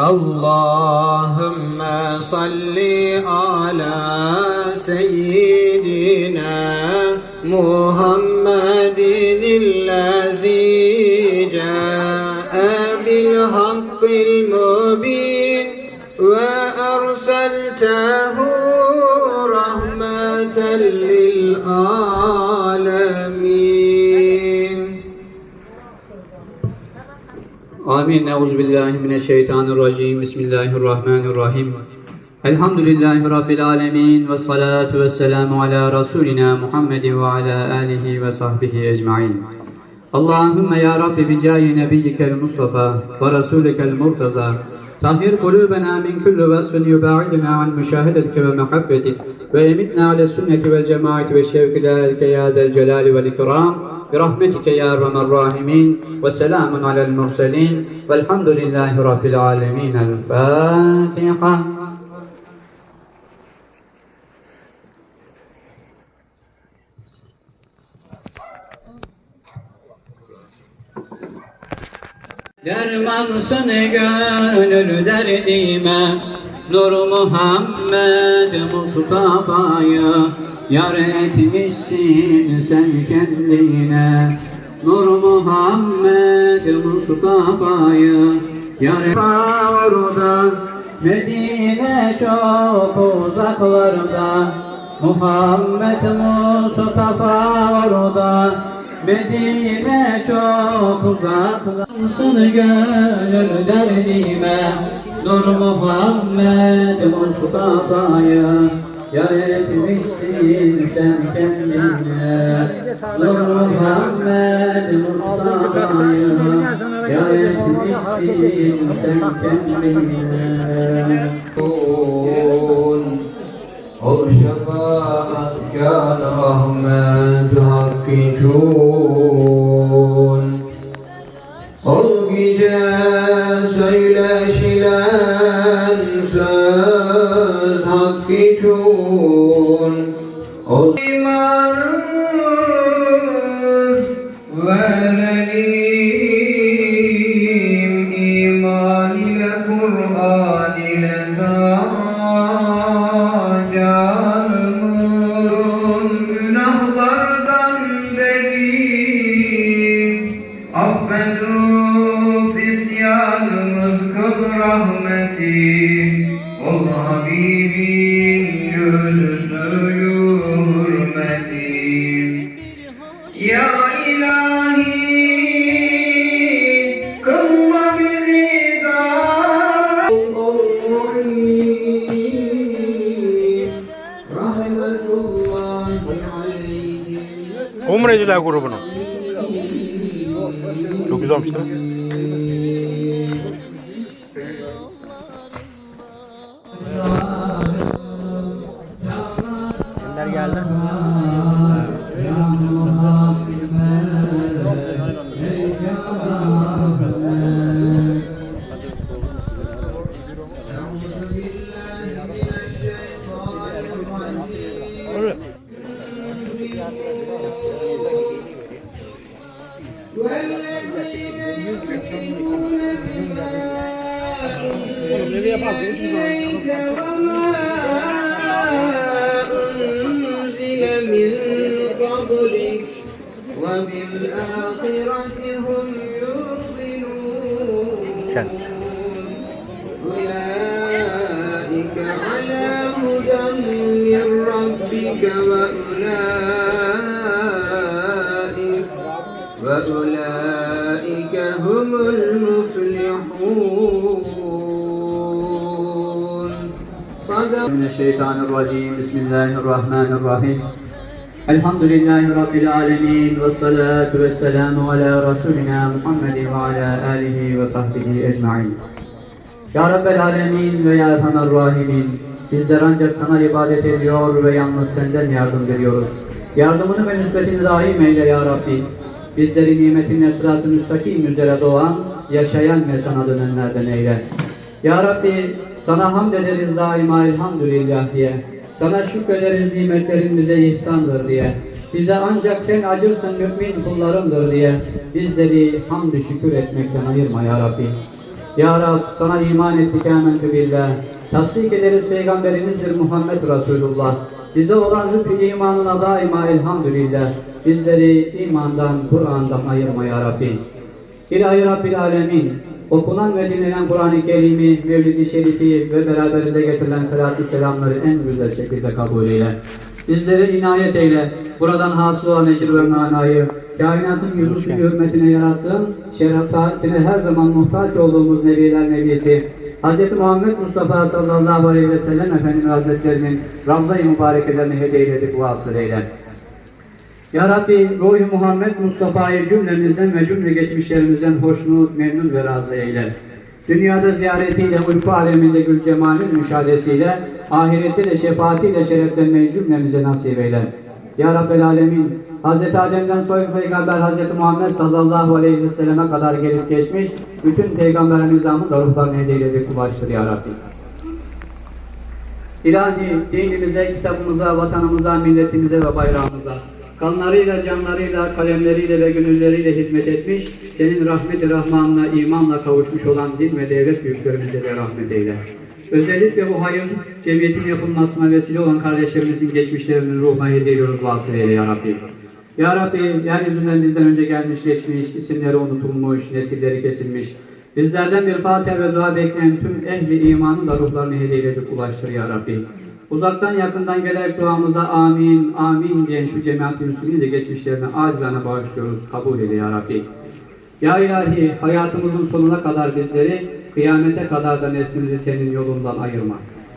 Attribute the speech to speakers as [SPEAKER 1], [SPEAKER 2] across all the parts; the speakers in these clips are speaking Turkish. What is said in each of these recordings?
[SPEAKER 1] اللهم صل على سيدنا محمد الذي جاء بالحق المبين وأرسلته رحمة للعالمين.
[SPEAKER 2] Amin. Euzubillahimineşşeytanirracim. Bismillahirrahmanirrahim. Elhamdülillahi Rabbil alemin. Ve salatu ve selamu ala Resulina Muhammedin ve ala alihi ve sahbihi ecmain. Allahümme ya Rabbi bi cahi nebiyyikel Mustafa ve Resulikel Murtaza. طهر قلوبنا من كل وصف يباعدنا عن مشاهدتك ومحبتك ويمتنا على السنة والجماعة والشوك لك يا ذا الجلال والإكرام. برحمتك يا أرحم الراحمين وسلام على المرسلين والحمد لله رب العالمين. الفاتحة. Dermansın gönül derdime Nur Muhammed Mustafa'yı Yar etmişsin sen kendine. Nur Muhammed Mustafa'yı Yar orada Medine çok uzaklarda Muhammed Mustafa orada Medine çok uzaklarda gönül derdime Nur Muhammed Mustafa'yı Yar etmişsin sen kendine. Nur Muhammed Mustafa'yı Yar etmişsin sen kendine
[SPEAKER 1] O gece söyleşilen söz Hakkikun O geldi. Nereye bastın? وبالآخرة هم يوقنون. أولئك على هدى من ربك وأولئك وأولئك هم المفلحون. صدق
[SPEAKER 2] من الشيطان الرجيم. بسم الله الرحمن الرحيم. Elhamdülillahi Rabbil Alemin ve salatu ve selamu ala Resulina Muhammedin ve ala alihi ve sahbihi ecma'in. Ya Rabbel Alemin ve Ya Erhamer Rahimin, bizler ancak sana ibadet ediyor ve yalnız senden yardım diliyoruz. Yardımını ve nüsbetini daim eyle Ya Rabbi. Bizleri nimetin esratı müstakim üzere doğan, yaşayan ve sana dönenlerden eyle. Ya Rabbi sana hamd ederiz daima elhamdülillah diye. Sana şükrederiz nimetlerin bize ihsandır diye. Bize ancak sen acırsın mümin kullarımdır diye. Bizleri hamd şükür etmekten ayırma ya Rabbi. Ya Rab sana iman ettik amentü billah. Tasdik ederiz Peygamberimizdir Muhammed Resulullah. Bize olan lütfü imanına daima elhamdülillah. Bizleri imandan, Kur'an'dan ayırma ya Rabbi. İlahi Rabbil Alemin, okunan ve dinlenen Kur'an-ı Kerim'i, Mevlid-i Şerif'i ve beraberinde getirilen salatü selamları en güzel şekilde kabul eyle. Bizlere inayet eyle. Buradan hasıl olan ecir ve manayı, kainatın yüzüstü hürmetine yarattığın, şerefatine her zaman muhtaç olduğumuz Nebiler Nebisi, Hz. Muhammed Mustafa sallallahu aleyhi ve sellem Efendimiz Hazretlerinin Ramza-i Mübarekelerini hediye edip vasıl eyle. Ya Rabbi ruhu Muhammed Mustafa'yı cümlemizden ve cümle geçmişlerimizden hoşnut, memnun ve razı eyle. Dünyada ziyaretiyle, uyku aleminde gül cemalin müşahadesiyle, ahirette de şefaatiyle şereflenmeyi cümlemize nasip eyle. Ya Rabbel Alemin, Hz. Adem'den soyun peygamber Hz. Muhammed sallallahu aleyhi ve selleme kadar gelip geçmiş, bütün peygamber nizamı da ruhlarını hediyeyle ulaştır Ya Rabbi. İlahi dinimize, kitabımıza, vatanımıza, milletimize ve bayrağımıza kanlarıyla, canlarıyla, kalemleriyle ve gönülleriyle hizmet etmiş, senin rahmet-i rahmanına imanla kavuşmuş olan din ve devlet büyüklerimize de rahmet eyle. Özellikle bu hayır cemiyetin yapılmasına vesile olan kardeşlerimizin geçmişlerinin ruhuna hediye ediyoruz vasıl eyle ya Rabbi. Ya Rabbi, yeryüzünden bizden önce gelmiş geçmiş, isimleri unutulmuş, nesilleri kesilmiş, bizlerden bir Fatiha ve dua bekleyen tüm ehli imanın da ruhlarını hediye edip ulaştır ya Rabbi. Uzaktan yakından gelerek duamıza amin, amin diyen şu cemaat-i müslümini de geçmişlerine acizane bağışlıyoruz. Kabul eyle ya Rabbi. Ya ilahi hayatımızın sonuna kadar bizleri, kıyamete kadar da neslimizi senin yolundan ayırma.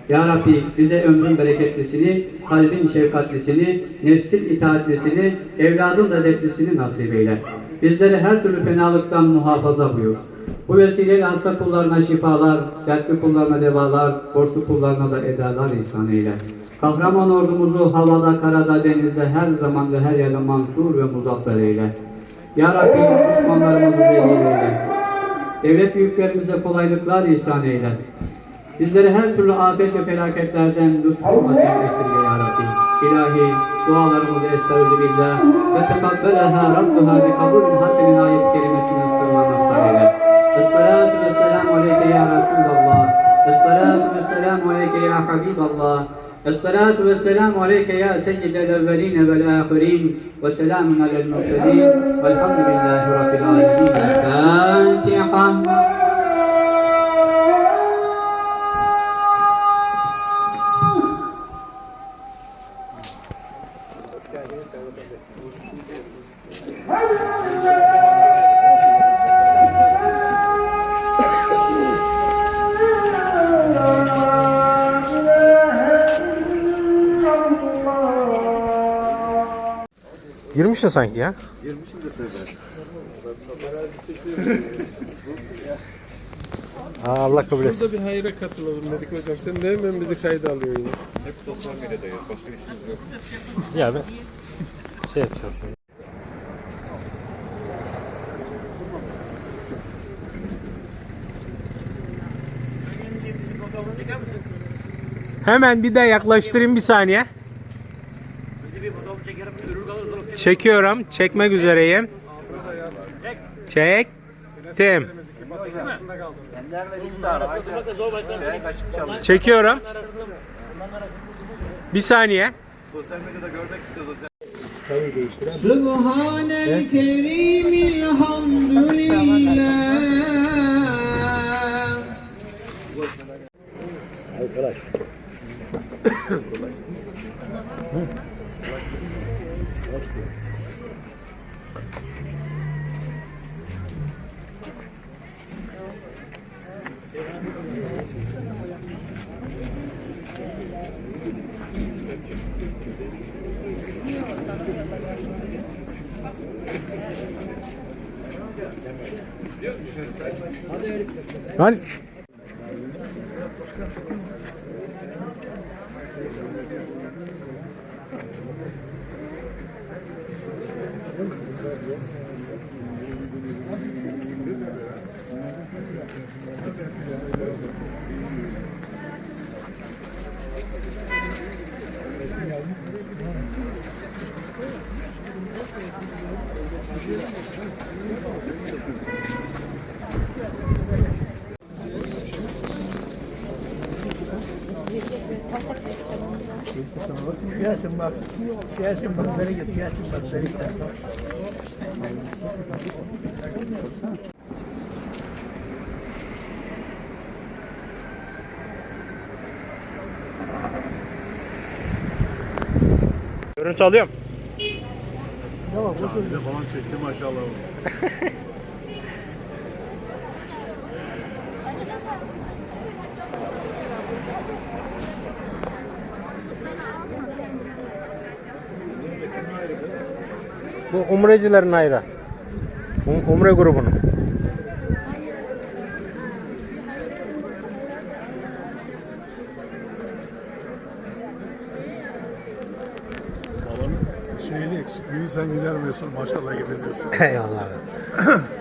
[SPEAKER 2] Ya Rabbi bize ömrün bereketlisini, kalbin şefkatlisini, nefsin itaatlisini, evladın da dertlisini nasip eyle. Bizleri her türlü fenalıktan muhafaza buyur. Bu vesileyle hasta kullarına şifalar, dertli kullarına devalar, borçlu kullarına da edalar ihsan eyle. Kahraman ordumuzu havada, karada, denizde her zaman ve her yerde mansur ve muzaffer eyle. Ya Rabbi düşmanlarımızı zelil eyle. Devlet büyüklerimize kolaylıklar ihsan eyle. Bizleri her türlü afet ve felaketlerden lütfuma sen esirge ya Rabbi. İlahi dualarımızı estaizu billah ve tekabbelaha Rabbuha bi kabulün hasenin ayet kelimesinin sırrına mazhar eyle. Esselatu ve selamu aleyke ya Resulallah. Esselatu ve selamu aleyke ya Habiballah. Esselatu ve selamu aleyke ya seyyidel evveline vel ahirin. Ve selamun alel
[SPEAKER 3] Girmiş de sanki ya. Aa, Allah kabul etsin.
[SPEAKER 4] Burada bir hayra katılalım dedik hocam. Sen de hemen bizi kayda alıyorsun ya.
[SPEAKER 3] Ya ben şey yapacağım. Hemen bir de yaklaştırayım bir saniye. Çekiyorum. Çekmek üzereyim. Çektim. Çekiyorum. Bir saniye.
[SPEAKER 1] Subhanel Kerimil Hamdülillah.
[SPEAKER 3] Yani Thank you.
[SPEAKER 5] Gelsin bak. Gelsin bak seni git. Gelsin bak seni git.
[SPEAKER 3] Görüntü alıyorum.
[SPEAKER 6] falan çekti maşallah.
[SPEAKER 3] Bu umrecilerin ayrı. Um- Umre grubunun.
[SPEAKER 6] Babanın şeyini eksikliğini sen gidermiyorsun. Maşallah gidiyorsun.
[SPEAKER 3] Eyvallah.